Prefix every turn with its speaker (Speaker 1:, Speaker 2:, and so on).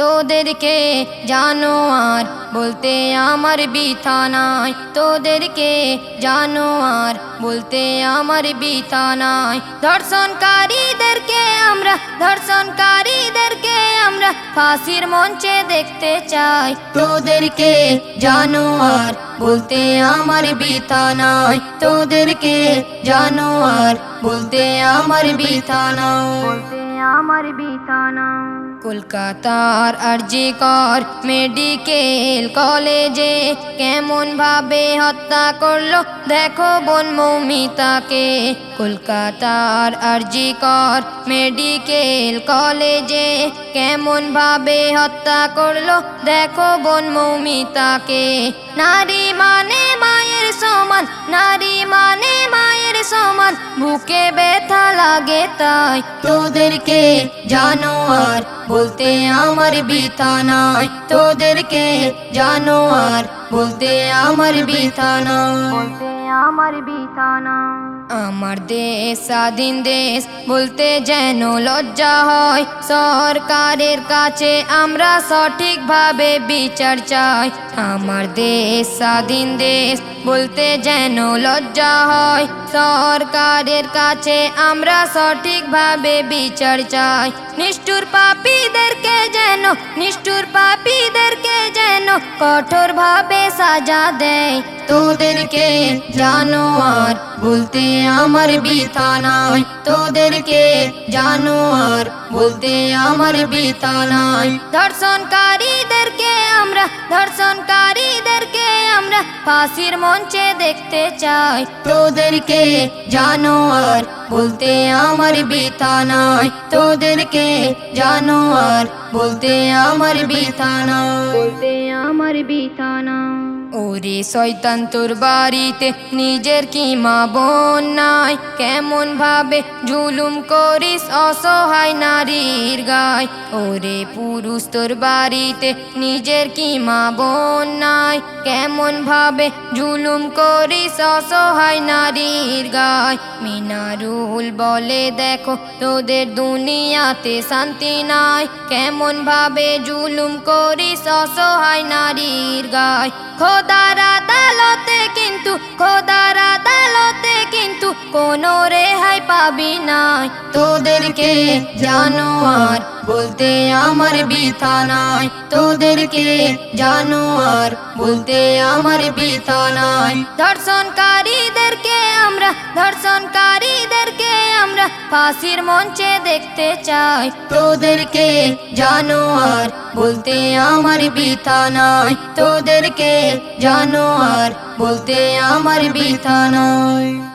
Speaker 1: তোদেরকে জানোয়ার বলতে আমার বিথা নাই। তোদেরকে জানোয়ার বলতে আমার বিথা নাই। ধর্ষণকারীদেরকে আমরা ধর্ষণকারীদেরকে আমরা ফাঁসির মঞ্চে দেখতে চাই। তোদেরকে জানোয়ার বলতে আমার বিথা নাই। তোদেরকে জানোয়ার বলতে আমার বিথা নাই। বলতে আমার বিথা নাই। কলকাতার আরজি কর, মেডিকেল কলেজে কেমন ভাবে হত্যা করল? দেখো বোন মৌমিতাকে। কলকাতার আরজি কর, মেডিকেল কলেজে কেমন ভাবে হত্যা করল? দেখো বোন মৌমিতাকে। নারী মানে মায়ের সমান, নারী মানে মায়ের সমান বুকে ব্যথা লাগে তাই। তোদেরকে জানোয়ার বলতে আমার বিথা নাই। তোদেরকে জানোয়ার বলতে আমার বিথা নাই। আমার বিথা নাই। আমার দেশ স্বাধীন দেশ বলতে যেন লজ্জা হয়। সরকারের কাছে আমরা সঠিকভাবে বিচার চাই। আমার দেশ স্বাধীন দেশ বলতে যেন লজ্জা হয়, সরকারের কাছে আমরা সঠিকভাবে বিচার চাই। নিষ্ঠুর পাপীদেরকে যেন, নিষ্ঠুর পাপীদেরকে যেন কঠোরভাবে সাজা দেয়। তোদেরকে জানোয়ার বলতে আমার বিথা নাই। তোদেরকে জানোয়ার বলতে আমার বিথা নাই। ধর্ষণকারীদেরকে ফাঁসির মঞ্চে দেখতে চাই। তোদেরকে জানোয়ার বলতে আমার বিথা নয় তোদেরকে জানোয়ার বলতে আমার বিথা নয় বলতে আমার বিথা নাই। ওরে শয়তান, তোর বাড়িতে নিজের কি মা বোন নাই? কেমন ভাবে জুলুম করিস অসহায় নারীর গায়? ওরে পুরুষ, তোর বাড়িতে নিজের কি মা বোন নাই? কেমন ভাবে জুলুম করিস অসহায় নারীর গায়? মিনারুল বলে, দেখো, তোদের দুনিয়াতে শান্তি নাই। কেমন ভাবে জুলুম করিস অসহায় নারীর গায়? খোদার আদালতে কিন্তু, খোদার আদালতে কিন্তু কোনো রেহাই পাবি নাই। তোদেরকে জানোয়ার বলতে আমার বিথা নাই। তোদেরকে জানোয়ার বলতে আমার বিথা নাই। ধর্ষণকারীদেরকে ফাঁসির মঞ্চে দেখতে চাই। তোদেরকে জানোয়ার বলতে আমার বিথা নাই। তোদেরকে জানোয়ার বলতে আমার বিথা নাই।